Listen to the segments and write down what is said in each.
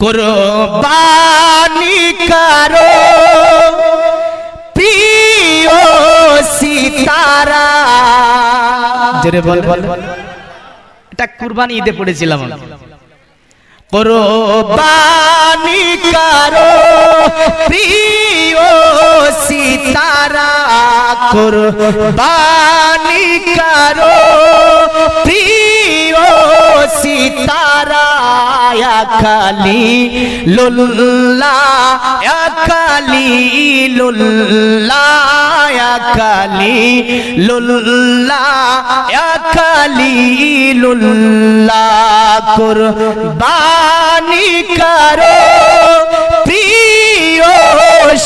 কোরবানি কারও। প্রিয় সীতারা। জোরে বল বল। এটা কুরবানি ঈদে পড়েছিলাম। কোরবানি কারও, প্রিয় সীতারা। কোরবানি কারও কালি লুল্লা কালি লুল্লা কালি লুল্লা কালি লুল্লা। কুরবানি করো প্রিয়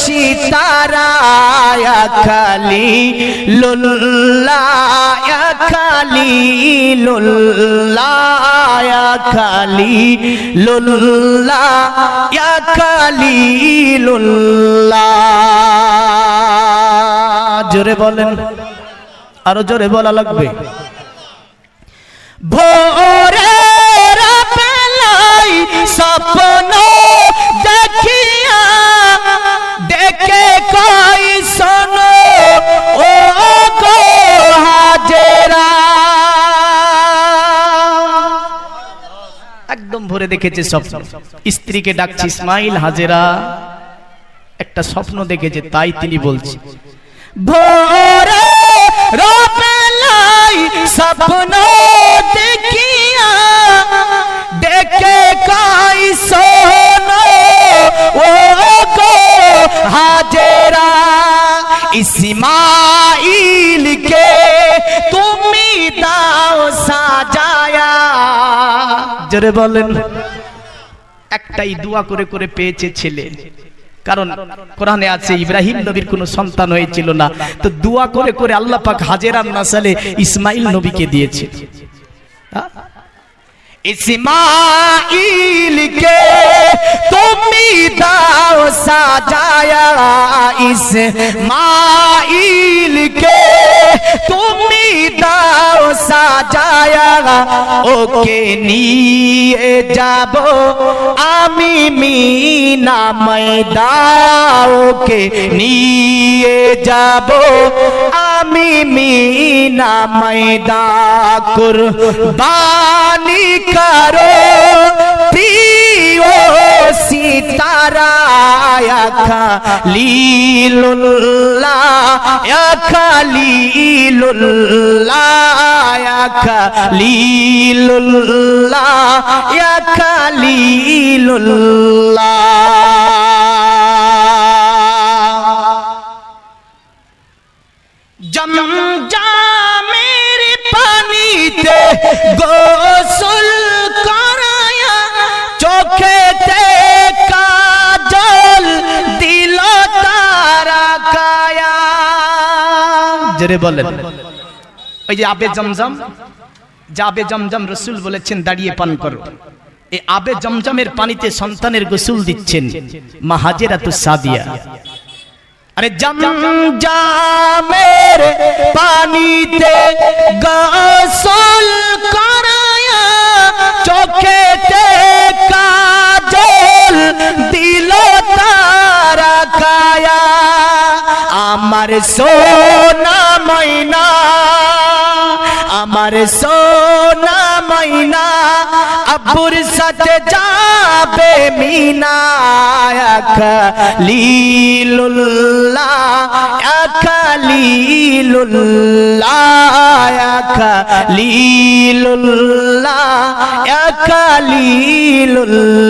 সীতারা খালি লুল্লা কালি লুল্লা কালি লুল্লা কালি লুল্লা। জোরে বলেন, আরও জোরে বলা লাগবে। ভোরের বেলাই স্বপ্ন ভরে দেখেছে স্বপ্ন স্ত্রীকে ডাকছে, ইসমাইল হাজেরা, একটা স্বপ্ন দেখেছে, তাই তিনি বলছে। স্বপ্ন দেখিয়া দেখে কাই সোনো ও গো হাজেরা, ইসমাইলকে তুমি দাও জোরে বলেন। একটাই দোয়া করে করে পেয়েছে ছেলে। কারণ কোরআনে আছে, ইব্রাহিম নবীর কোনো সন্তান হয়েছিল না। তো দোয়া করে করে আল্লাহ পাক হাজেরান নাসালে ইসমাইল নবীকে দিয়েছে। হ্যাঁ? ইসমাইলকে তুমি দাও সাজায়া ইসমাইলকে তুমি দাও ওকে নিয়ে যাব। আমি মিনা ময়দা ওকে নিয়ে যাব। আমি মিনা ময়দা কুরবানি করো। প্রিয় সীতারা খালিলুল্লাহ খালিলুল্লাহ খালিলুল্লাহ খালিলুল্লাহ জম জামের পানিতে গোসল করায়া চোখেতে কাজল দিল তারা কায়া। জোরে বলেন। ওই যে আবে জমজম যাবে জমজম রসুল বলেছেন, দাঁড়িয়ে পান করো। এই আবে জমজমের পানিতে সন্তানের গোসল দিচ্ছেন মা হাজেরা তো সাদিয়া। আরে জম জামের পানিতে গোসল করায়া চোখেতে কাজল দিল তারা কায়া আমার সোনা ময়না আমার সোনা মাইনা আব্বুর সাথে যাবে মিনা খালিলুল্লাহ খালিলুল্লাহ খালিলুল্লাহ খালিলুল্লাহ